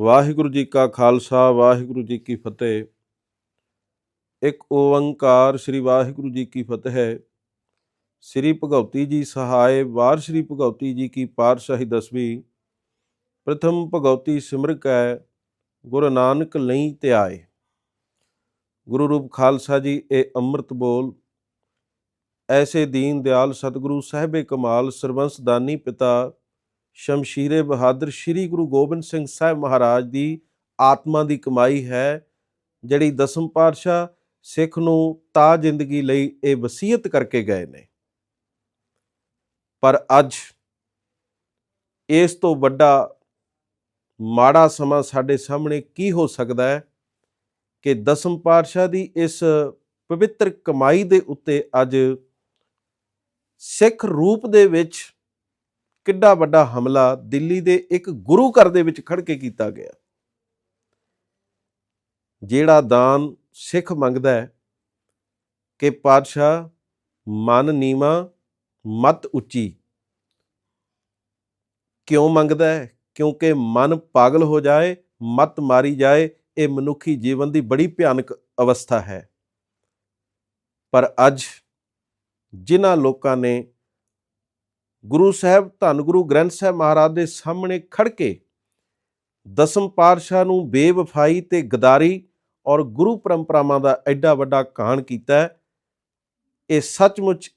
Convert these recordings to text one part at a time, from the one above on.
ਵਾਹਿਗੁਰੂ ਜੀ ਕਾ ਖਾਲਸਾ, ਵਾਹਿਗੁਰੂ ਜੀ ਕੀ ਫਤਿਹ। ਇੱਕ ਓੰਕਾਰ ਸ੍ਰੀ ਵਾਹਿਗੁਰੂ ਜੀ ਕੀ ਫਤਿਹ ਹੈ। ਸ੍ਰੀ ਭਗਉਤੀ ਜੀ ਸਹਾਇ ਵਾਰ ਸ੍ਰੀ ਭਗਉਤੀ ਜੀ ਕੀ ਪਾਤਸ਼ਾਹੀ ਦਸਵੀਂ। ਪ੍ਰਥਮ ਭਗਉਤੀ ਸਿਮਰ ਕੈ, ਗੁਰੂ ਨਾਨਕ ਲਈ ਧਿਆਏ। ਗੁਰੂ ਰੂਪ ਖਾਲਸਾ ਜੀ ਇਹ ਅੰਮ੍ਰਿਤ ਬੋਲ। ਐਸੇ ਦੀਨ ਦਿਆਲ ਸਤਿਗੁਰੂ, ਸਾਹਿਬੇ ਕਮਾਲ ਸਰਬੰਸ ਦਾਨੀ ਪਿਤਾ। ਸ਼ਮਸ਼ੀਰੇ ਬਹਾਦਰ ਸ੍ਰੀ ਗੁਰੂ ਗੋਬਿੰਦ ਸਿੰਘ ਸਾਹਿਬ ਮਹਾਰਾਜ ਦੀ ਆਤਮਾ ਦੀ ਕਮਾਈ ਹੈ, ਜਿਹੜੀ ਦਸਮ ਪਾਤਸ਼ਾਹ ਸਿੱਖ ਨੂੰ ਤਾ ਜ਼ਿੰਦਗੀ ਲਈ ਇਹ ਵਸੀਅਤ ਕਰਕੇ ਗਏ ਨੇ। ਪਰ ਅੱਜ ਇਸ ਤੋਂ ਵੱਡਾ ਮਾੜਾ ਸਮਾਂ ਸਾਡੇ ਸਾਹਮਣੇ ਕੀ ਹੋ ਸਕਦਾ ਹੈ ਕਿ ਦਸਮ ਪਾਤਸ਼ਾਹ ਦੀ ਇਸ ਪਵਿੱਤਰ ਕਮਾਈ ਦੇ ਉੱਤੇ ਅੱਜ ਸਿੱਖ ਰੂਪ ਦੇ ਵਿੱਚ ਕਿੱਡਾ ਵੱਡਾ ਹਮਲਾ ਦਿੱਲੀ ਦੇ ਇੱਕ ਗੁਰੂ ਘਰ ਦੇ ਵਿੱਚ ਖੜ ਕੇ ਕੀਤਾ ਗਿਆ। ਜਿਹੜਾ ਦਾਨ ਸਿੱਖ ਮੰਗਦਾ ਹੈ ਕਿ ਪਾਤਸ਼ਾਹ ਮਨ ਨੀਵਾ, ਮਤ ਉੱਚੀ ਕਿਉਂ ਮੰਗਦਾ ਹੈ? ਕਿਉਂਕਿ ਮਨ ਪਾਗਲ ਹੋ ਜਾਏ, ਮਤ ਮਾਰੀ ਜਾਏ, ਇਹ ਮਨੁੱਖੀ ਜੀਵਨ ਦੀ ਬੜੀ ਭਿਆਨਕ ਅਵਸਥਾ ਹੈ। ਪਰ ਅੱਜ ਜਿਨ੍ਹਾਂ ਲੋਕਾਂ ਨੇ ਗੁਰੂ ਸਾਹਿਬ, ਧੰਨ ਗੁਰੂ ਗ੍ਰੰਥ ਸਾਹਿਬ ਮਹਾਰਾਜ ਦੇ ਸਾਹਮਣੇ ਖੜ ਕੇ ਦਸਮ ਪਾਤਸ਼ਾਹ ਨੂੰ ਬੇਵਫਾਈ ਤੇ ਗਦਾਰੀ ਔਰ ਗੁਰੂ ਪਰੰਪਰਾਵਾਂ ਦਾ ਐਡਾ ਵੱਡਾ ਕਾਣ ਕੀਤਾ ਇਹ ਸੱਚਮੁੱਚ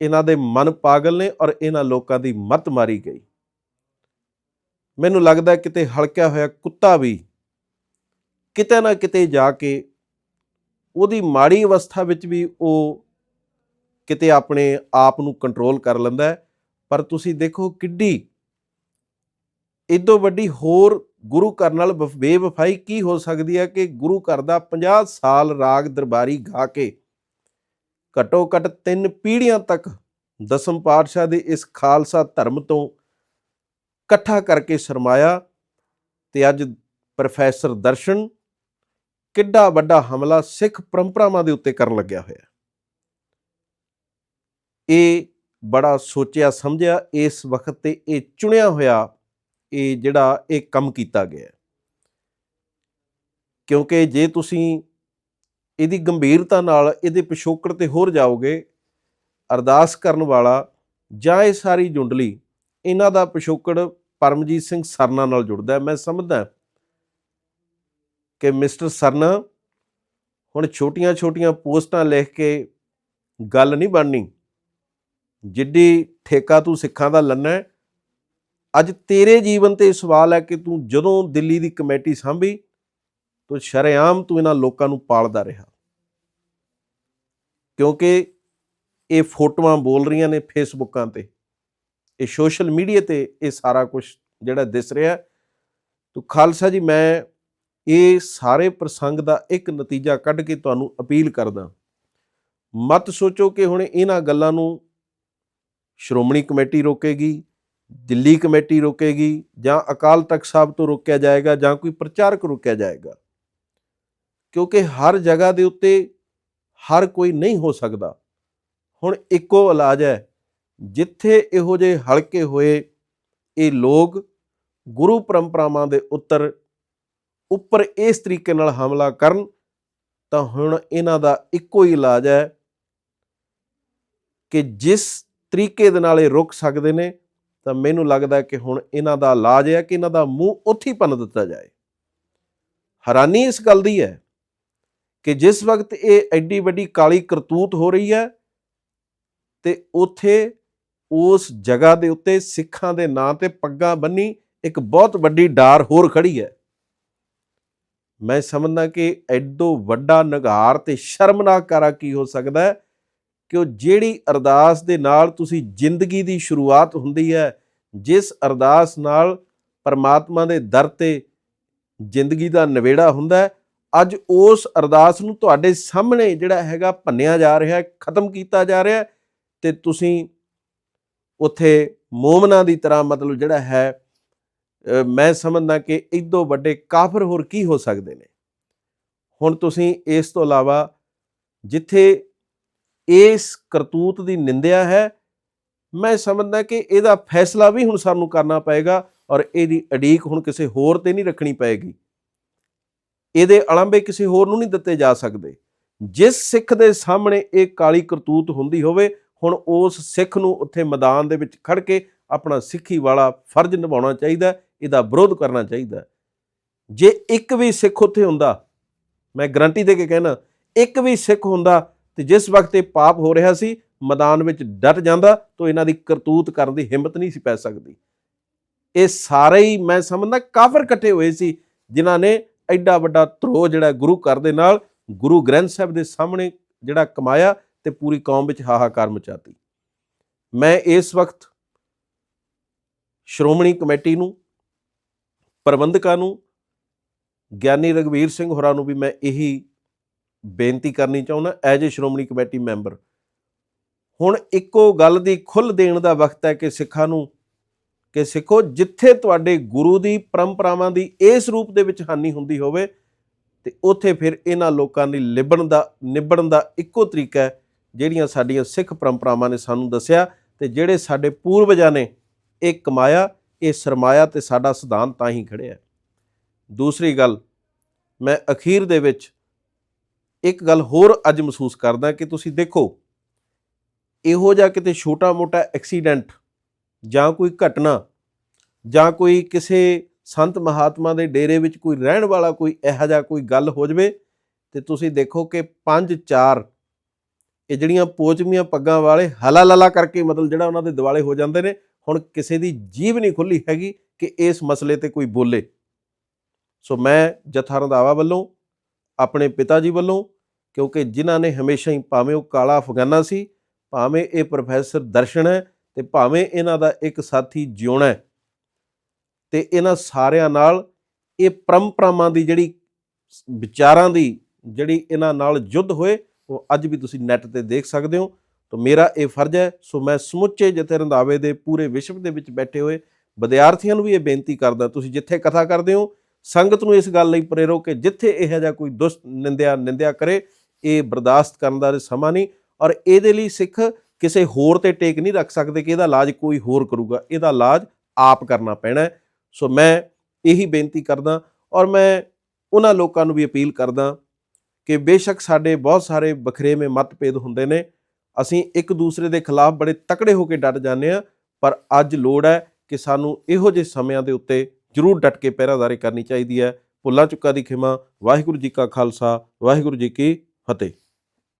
ਇਹਨਾਂ ਦੇ ਮਨ ਪਾਗਲ ਨੇ ਔਰ ਇਹਨਾਂ ਲੋਕਾਂ ਦੀ ਮਤ ਮਾਰੀ ਗਈ। ਮੈਨੂੰ ਲੱਗਦਾ ਕਿਤੇ ਹਲਕਿਆ ਹੋਇਆ ਕੁੱਤਾ ਵੀ ਕਿਤੇ ਨਾ ਕਿਤੇ ਜਾ ਕੇ ਉਹਦੀ ਮਾੜੀ ਅਵਸਥਾ ਵਿੱਚ ਵੀ ਉਹ ਕਿਤੇ ਆਪਣੇ ਆਪ ਨੂੰ ਕੰਟਰੋਲ ਕਰ ਲੈਂਦਾ ਹੈ। ਪਰ ਤੁਸੀਂ ਦੇਖੋ ਕਿੱਡੀ ਇਦੋਂ ਵੱਡੀ ਹੋਰ ਗੁਰੂ ਘਰ ਨਾਲ ਵਫ- ਬੇਵਫਾਈ ਕੀ ਹੋ ਸਕਦੀ ਹੈ ਕਿ ਗੁਰੂ ਘਰ ਦਾ 50 ਸਾਲ ਰਾਗ ਦਰਬਾਰੀ ਗਾ ਕੇ ਘਟੋ ਘਟ ਤਿੰਨ ਪੀੜ੍ਹੀਆਂ ਤੱਕ ਦਸਮ ਪਾਤਸ਼ਾਹ ਦੇ ਇਸ ਖਾਲਸਾ ਧਰਮ ਤੋਂ ਇਕੱਠਾ ਕਰਕੇ ਸਰਮਾਇਆ ਤੇ ਅੱਜ ਪ੍ਰੋਫੈਸਰ ਦਰਸ਼ਨ ਕਿੱਡਾ ਵੱਡਾ ਹਮਲਾ ਸਿੱਖ ਪਰੰਪਰਾਵਾਂ ਦੇ ਉੱਤੇ ਕਰਨ ਲੱਗਿਆ ਹੋਇਆ ਇਹ ਬੜਾ ਸੋਚਿਆ, ਸਮਝਿਆ, ਇਸ ਵਕਤ ਤੇ ਇਹ ਚੁਣਿਆ ਹੋਇਆ ਇਹ ਜਿਹੜਾ ਇਹ ਕੰਮ ਕੀਤਾ ਗਿਆ ਕਿਉਂਕਿ ਜੇ ਤੁਸੀਂ ਇਹਦੀ ਗੰਭੀਰਤਾ ਨਾਲ ਇਹਦੇ ਪਿਛੋਕੜ ਤੇ ਹੋਰ ਜਾਓਗੇ, ਅਰਦਾਸ ਕਰਨ ਵਾਲਾ ਜਾਂ ਇਹ ਸਾਰੀ ਜੁੰਡਲੀ, ਇਹਨਾਂ ਦਾ ਪਿਛੋਕੜ ਪਰਮਜੀਤ ਸਿੰਘ ਸਰਨਾ ਨਾਲ ਜੁੜਦਾ ਮੈਂ ਸਮਝਦਾ ਕਿ ਮਿਸਟਰ ਸਰਨਾ ਹੁਣ ਛੋਟੀਆਂ-ਛੋਟੀਆਂ ਪੋਸਟਾਂ ਲਿਖ ਕੇ ਗੱਲ ਨਹੀਂ ਬਣਨੀ। ਜਿੱਡੀ ਠੇਕਾ ਤੂੰ ਸਿੱਖਾਂ ਦਾ ਲੰਨਾ। ਅੱਜ ਤੇਰੇ ਜੀਵਨ ਤੇ ਸਵਾਲ ਹੈ ਕਿ ਤੂੰ ਜਦੋਂ ਦਿੱਲੀ ਦੀ ਕਮੇਟੀ ਸੰਭੀ, ਤੂੰ ਸ਼ਰੇਆਮ ਤੂੰ ਇਹਨਾਂ ਲੋਕਾਂ ਨੂੰ ਪਾਲਦਾ ਰਿਹਾ। ਕਿਉਂਕਿ ਇਹ ਫੋਟੋਆਂ ਬੋਲ ਰਹੀਆਂ ਨੇ ਫੇਸਬੁੱਕਾਂ ਤੇ, ਇਹ ਸੋਸ਼ਲ ਮੀਡੀਆ ਤੇ ਇਹ ਸਾਰਾ ਕੁਝ ਜਿਹੜਾ ਦਿਸ ਰਿਹਾ। ਤੋ ਖਾਲਸਾ ਜੀ, ਮੈਂ ਇਹ ਸਾਰੇ ਪ੍ਰਸੰਗ ਦਾ ਇੱਕ ਨਤੀਜਾ ਕੱਢ ਕੇ ਤੁਹਾਨੂੰ ਅਪੀਲ ਕਰਦਾ। ਮਤ ਸੋਚੋ ਕਿ ਹੁਣ ਇਹਨਾਂ ਗੱਲਾਂ ਨੂੰ ਸ਼੍ਰੋਮਣੀ ਕਮੇਟੀ ਰੋਕੇਗੀ, ਦਿੱਲੀ ਕਮੇਟੀ ਰੋਕੇਗੀ, ਜਾਂ ਅਕਾਲ ਤਖਤ ਸਾਹਿਬ ਤੋਂ ਰੋਕਿਆ ਜਾਏਗਾ, ਜਾਂ ਕੋਈ ਪ੍ਰਚਾਰਕ ਰੋਕਿਆ ਜਾਏਗਾ। ਕਿਉਂਕਿ ਹਰ ਜਗ੍ਹਾ ਦੇ ਉੱਤੇ ਹਰ ਕੋਈ ਨਹੀਂ ਹੋ ਸਕਦਾ। ਹੁਣ ਇੱਕੋ ਇਲਾਜ ਹੈ, ਜਿੱਥੇ ਇਹੋ ਜਿਹੇ ਹਲਕੇ ਹੋਏ, ਇਹ ਲੋਕ ਗੁਰੂ ਪਰੰਪਰਾਵਾਂ ਦੇ ਉੱਤਰ ਉੱਪਰ ਇਸ ਤਰੀਕੇ ਨਾਲ ਹਮਲਾ ਕਰਨ, ਤਾਂ ਹੁਣ ਇਹਨਾਂ ਦਾ ਇੱਕੋ ਹੀ ਇਲਾਜ ਹੈ ਕਿ ਜਿਸ ਤਰੀਕੇ ਦੇ ਨਾਲ ਇਹ ਰੁਕ ਸਕਦੇ ਨੇ, ਤਾਂ ਮੈਨੂੰ ਲੱਗਦਾ ਕਿ ਹੁਣ ਇਹਨਾਂ ਦਾ ਇਲਾਜ ਹੈ ਕਿ ਇਹਨਾਂ ਦਾ ਮੂੰਹ ਉੱਥੇ ਹੀ ਪੰਨ ਦਿੱਤਾ ਜਾਏ। ਹੈਰਾਨੀ ਇਸ ਗੱਲ ਦੀ ਹੈ ਕਿ ਜਿਸ ਵਕਤ ਇਹ ਐਡੀ ਵੱਡੀ ਕਾਲੀ ਕਰਤੂਤ ਹੋ ਰਹੀ ਹੈ ਤੇ ਉਥੇ ਉਸ ਜਗ੍ਹਾ ਦੇ ਉੱਤੇ ਸਿੱਖਾਂ ਦੇ ਨਾਂ ਤੇ ਪੱਗਾਂ ਬੰਨੀ ਇੱਕ ਬਹੁਤ ਵੱਡੀ ਡਾਰ ਹੋਰ ਖੜੀ ਹੈ। ਮੈਂ ਸਮਝਦਾ ਕਿ ਐਡੋ ਵੱਡਾ ਨਗਾਰ ਤੇ ਸ਼ਰਮਨਾਕ ਕਾਰਾ ਕੀ ਹੋ ਸਕਦਾ ਹੈ ਕਿ ਉਹ ਜਿਹੜੀ ਅਰਦਾਸ ਦੇ ਨਾਲ ਤੁਸੀਂ ਜ਼ਿੰਦਗੀ ਦੀ ਸ਼ੁਰੂਆਤ ਹੁੰਦੀ ਹੈ, ਜਿਸ ਅਰਦਾਸ ਨਾਲ ਪਰਮਾਤਮਾ ਦੇ ਦਰ ਤੇ ਜ਼ਿੰਦਗੀ ਦਾ ਨਵੇੜਾ ਹੁੰਦਾ ਹੈ, ਅੱਜ ਉਸ ਅਰਦਾਸ ਨੂੰ ਤੁਹਾਡੇ ਸਾਹਮਣੇ ਜਿਹੜਾ ਹੈਗਾ ਭੰਨਿਆ ਜਾ ਰਿਹਾ ਹੈ ਖਤਮ ਕੀਤਾ ਜਾ ਰਿਹਾ ਹੈ ਤੇ ਤੁਸੀਂ ਉੱਥੇ ਮੂਮਨਾ ਦੀ ਤਰ੍ਹਾਂ ਮਤਲਬ ਜਿਹੜਾ ਹੈ ਮੈਂ ਸਮਝਦਾ ਕਿ ਇਦੋਂ ਵੱਡੇ ਕਾਫਰ ਹੋਰ ਕੀ ਹੋ ਸਕਦੇ ਨੇ। ਹੁਣ ਤੁਸੀਂ ਇਸ ਤੋਂ ਇਲਾਵਾ ਜਿੱਥੇ ਇਸ ਕਰਤੂਤ ਦੀ ਨਿੰਦਿਆ ਹੈ। ਮੈਂ ਸਮਝਦਾ ਕਿ ਇਹਦਾ ਫੈਸਲਾ ਵੀ ਹੁਣ ਸਾਨੂੰ ਕਰਨਾ ਪਏਗਾ ਔਰ ਇਹਦੀ ਅਡੀਕ ਹੁਣ ਕਿਸੇ ਹੋਰ ਤੇ ਨਹੀਂ ਰੱਖਣੀ ਪਏਗੀ। ਇਹਦੇ ਅਲੰਬੇ ਕਿਸੇ ਹੋਰ ਨੂੰ ਨਹੀਂ ਦਿੱਤੇ ਜਾ ਸਕਦੇ। ਜਿਸ ਸਿੱਖ ਦੇ ਸਾਹਮਣੇ ਇਹ ਕਾਲੀ ਕਰਤੂਤ ਹੁੰਦੀ ਹੋਵੇ, ਹੁਣ ਉਸ ਸਿੱਖ ਨੂੰ ਉੱਥੇ ਮੈਦਾਨ ਦੇ ਵਿੱਚ ਖੜ ਕੇ ਆਪਣਾ ਸਿੱਖੀ ਵਾਲਾ ਫਰਜ਼ ਨਿਭਾਉਣਾ ਚਾਹੀਦਾ, ਇਹਦਾ ਵਿਰੋਧ ਕਰਨਾ ਚਾਹੀਦਾ। ਜੇ ਇੱਕ ਵੀ ਸਿੱਖ ਉੱਥੇ ਹੁੰਦਾ, ਮੈਂ ਗਰੰਟੀ ਦੇ ਕੇ ਕਹਿਣਾ, ਇੱਕ ਵੀ ਸਿੱਖ ਹੁੰਦਾ ਤੇ ਜਿਸ ਵਕਤ ਇਹ ਪਾਪ ਹੋ ਰਿਹਾ ਸੀ, ਮੈਦਾਨ ਵਿੱਚ ਡਟ ਜਾਂਦਾ ਤਾਂ ਇਹਨਾਂ ਦੀ ਕਰਤੂਤ ਕਰਨ ਦੀ ਹਿੰਮਤ ਨਹੀਂ ਸੀ ਪੈ ਸਕਦੀ। ਇਹ ਸਾਰੇ ਹੀ ਮੈਂ ਸਮਝਦਾ ਕਾਫਰ ਇਕੱਠੇ ਹੋਏ ਸੀ, ਜਿਨ੍ਹਾਂ ਨੇ ਐਡਾ ਵੱਡਾ ਧਰੋ ਜਿਹੜਾ ਗੁਰੂ ਘਰ ਦੇ ਨਾਲ ਗੁਰੂ ਗ੍ਰੰਥ ਸਾਹਿਬ ਦੇ ਸਾਹਮਣੇ ਜਿਹੜਾ ਕਮਾਇਆ ਤੇ ਪੂਰੀ ਕੌਮ ਵਿੱਚ ਹਾਹਾਕਾਰ ਮਚਾਤੀ। ਮੈਂ ਇਸ ਵਕਤ ਸ਼੍ਰੋਮਣੀ ਕਮੇਟੀ ਨੂੰ, ਪ੍ਰਬੰਧਕਾਂ ਨੂੰ, ਗਿਆਨੀ ਰਗਵੀਰ ਸਿੰਘ ਹੋਰਾਂ ਨੂੰ ਵੀ ਮੈਂ ਇਹੀ ਬੇਨਤੀ ਕਰਨੀ ਚਾਹੁੰਦਾ as a Shiromani committee member. ਹੁਣ ਇੱਕੋ ਗੱਲ ਦੀ ਖੁੱਲ੍ਹ ਦੇਣ ਦਾ ਵਕਤ ਹੈ ਕਿ ਸਿੱਖਾਂ ਨੂੰ, ਕਿ ਸਿੱਖੋ ਜਿੱਥੇ ਤੁਹਾਡੇ ਗੁਰੂ ਦੀ ਪਰੰਪਰਾਵਾਂ ਦੀ ਇਸ ਰੂਪ ਦੇ ਵਿੱਚ ਹਾਨੀ ਹੁੰਦੀ ਹੋਵੇ ਤੇ ਉੱਥੇ ਫਿਰ ਇਹਨਾਂ ਲੋਕਾਂ ਦੀ ਲਿਬਣ ਦਾ, ਨਿਬੜਨ ਦਾ ਇੱਕੋ ਤਰੀਕਾ ਹੈ, ਜਿਹੜੀਆਂ ਸਾਡੀਆਂ ਸਿੱਖ ਪਰੰਪਰਾਵਾਂ ਨੇ ਸਾਨੂੰ ਦੱਸਿਆ ਤੇ ਜਿਹੜੇ ਸਾਡੇ ਪੂਰਵਜਾਂ ਨੇ ਇਹ ਕਮਾਇਆ, ਇਹ ਸਰਮਾਇਆ ਤੇ ਸਾਡਾ ਸਿਧਾਂਤ ਤਾਂ ਹੀ ਖੜਿਆ ਦੂਸਰੀ ਗੱਲ, ਮੈਂ ਅਖੀਰ ਦੇ ਵਿੱਚ ਇੱਕ ਗੱਲ ਹੋਰ ਅੱਜ ਮਹਿਸੂਸ ਕਰਦਾ ਕਿ ਤੁਸੀਂ ਦੇਖੋ, ਇਹੋ ਜਿਹਾ ਕਿਤੇ ਛੋਟਾ-ਮੋਟਾ ਐਕਸੀਡੈਂਟ ਜਾਂ ਕੋਈ ਘਟਨਾ ਜਾਂ ਕੋਈ ਕਿਸੇ ਸੰਤ ਮਹਾਤਮਾ ਦੇ ਡੇਰੇ ਵਿੱਚ ਕੋਈ ਰਹਿਣ ਵਾਲਾ ਕੋਈ ਇਹੋ ਜਿਹਾ ਕੋਈ ਗੱਲ ਹੋ ਜਵੇ ਤੇ ਤੁਸੀਂ ਦੇਖੋ ਕਿ 5 4 ਇਹ ਜਿਹੜੀਆਂ ਪੋਚਮੀਆਂ ਪੱਗਾਂ ਵਾਲੇ ਹਲਾ ਲਲਾ ਕਰਕੇ ਮਤਲਬ ਜਿਹੜਾ ਉਹਨਾਂ ਦੇ ਦਿਵਾਲੇ ਹੋ ਜਾਂਦੇ ਨੇ, ਹੁਣ ਕਿਸੇ ਦੀ ਜੀਭ ਨਹੀਂ ਖੁੱਲੀ ਹੈਗੀ ਕਿ ਇਸ ਮਸਲੇ ਤੇ ਕੋਈ ਬੋਲੇ। ਸੋ ਮੈਂ ਜਥਾ ਰੰਧਾਵਾ ਵੱਲੋਂ, ਆਪਣੇ ਪਿਤਾ ਜੀ ਵੱਲੋਂ ਕਿਉਂਕਿ ਜਿਨ੍ਹਾਂ ਨੇ ਹਮੇਸ਼ਾ ਹੀ ਭਾਵੇਂ ਉਹ ਕਾਲਾ ਅਫਗਾਨਾ ਸੀ, ਭਾਵੇਂ ਇਹ ਪ੍ਰੋਫੈਸਰ ਦਰਸ਼ਨ ਹੈ ਤੇ ਭਾਵੇਂ ਇਹਨਾਂ ਦਾ ਇੱਕ ਸਾਥੀ ਜਿਉਣਾ ਹੈ। ਤੇ ਇਹਨਾਂ ਸਾਰਿਆਂ ਨਾਲ ਇਹ ਪਰੰਪਰਾਵਾਂ ਦੀ ਜਿਹੜੀ ਵਿਚਾਰਾਂ ਦੀ ਜਿਹੜੀ ਇਹਨਾਂ ਨਾਲ ਯੁੱਧ ਹੋਏ, ਉਹ ਅੱਜ ਵੀ ਤੁਸੀਂ ਨੈਟ ਤੇ ਦੇਖ ਸਕਦੇ ਹੋ। ਤਾਂ ਮੇਰਾ ਇਹ ਫਰਜ਼ ਹੈ, ਸੋ ਮੈਂ ਸਮੁੱਚੇ ਜਥੇ ਰੰਧਾਵੇ ਦੇ ਪੂਰੇ ਵਿਸ਼ਵ ਦੇ ਵਿੱਚ ਬੈਠੇ ਹੋਏ ਵਿਦਿਆਰਥੀਆਂ ਨੂੰ ਵੀ ਇਹ ਬੇਨਤੀ ਕਰਦਾ, ਤੁਸੀਂ ਜਿੱਥੇ ਕਥਾ ਕਰਦੇ ਹੋ, ਸੰਗਤ ਨੂੰ ਇਸ ਗੱਲ ਲਈ ਪ੍ਰੇਰੋ ਕਿ ਜਿੱਥੇ ਇਹੋ ਜਿਹਾ ਕੋਈ ਦੁਸ਼ਟ ਨਿੰਦਿਆ ਨਿੰਦਿਆ ਕਰੇ ਇਹ ਬਰਦਾਸ਼ਤ ਕਰਨ ਦਾ ਸਮਾਂ ਨਹੀਂ ਔਰ ਇਹਦੇ ਲਈ ਸਿੱਖ ਕਿਸੇ ਹੋਰ ਤੇ ਟੇਕ ਨਹੀਂ ਰੱਖ ਸਕਦੇ ਕਿ ਇਹਦਾ ਇਲਾਜ ਕੋਈ ਹੋਰ ਕਰੂਗਾ, ਇਹਦਾ ਇਲਾਜ ਆਪ ਕਰਨਾ ਪੈਣਾ ਸੋ ਮੈਂ ਇਹੀ ਬੇਨਤੀ ਕਰਦਾ ਔਰ ਮੈਂ ਉਹਨਾਂ ਲੋਕਾਂ ਨੂੰ ਵੀ ਅਪੀਲ ਕਰਦਾ ਕਿ ਬੇਸ਼ੱਕ ਸਾਡੇ ਬਹੁਤ ਸਾਰੇ ਬਖਰੇਵੇਂ ਮਤਭੇਦ ਹੁੰਦੇ ਨੇ, ਅਸੀਂ ਇੱਕ ਦੂਸਰੇ ਦੇ ਖਿਲਾਫ ਬੜੇ ਤਕੜੇ ਹੋ ਕੇ ਡਟ ਜਾਂਦੇ ਆ ਪਰ ਅੱਜ ਲੋੜ ਹੈ ਕਿ ਸਾਨੂੰ ਇਹੋ ਜਿਹੇ ਸਮਿਆਂ ਦੇ ਉੱਤੇ ਜ਼ਰੂਰ ਡਟ ਕੇ ਪਹਿਰਾਦਾਰੀ ਕਰਨੀ ਚਾਹੀਦੀ ਹੈ। ਭੁੱਲਾਂ ਚੁੱਕਾ ਦੀ ਖਿਮਾ, ਵਾਹਿਗੁਰੂ ਜੀ ਕਾ ਖਾਲਸਾ, ਵਾਹਿਗੁਰੂ ਜੀ ਕੀ ਫਤਿਹ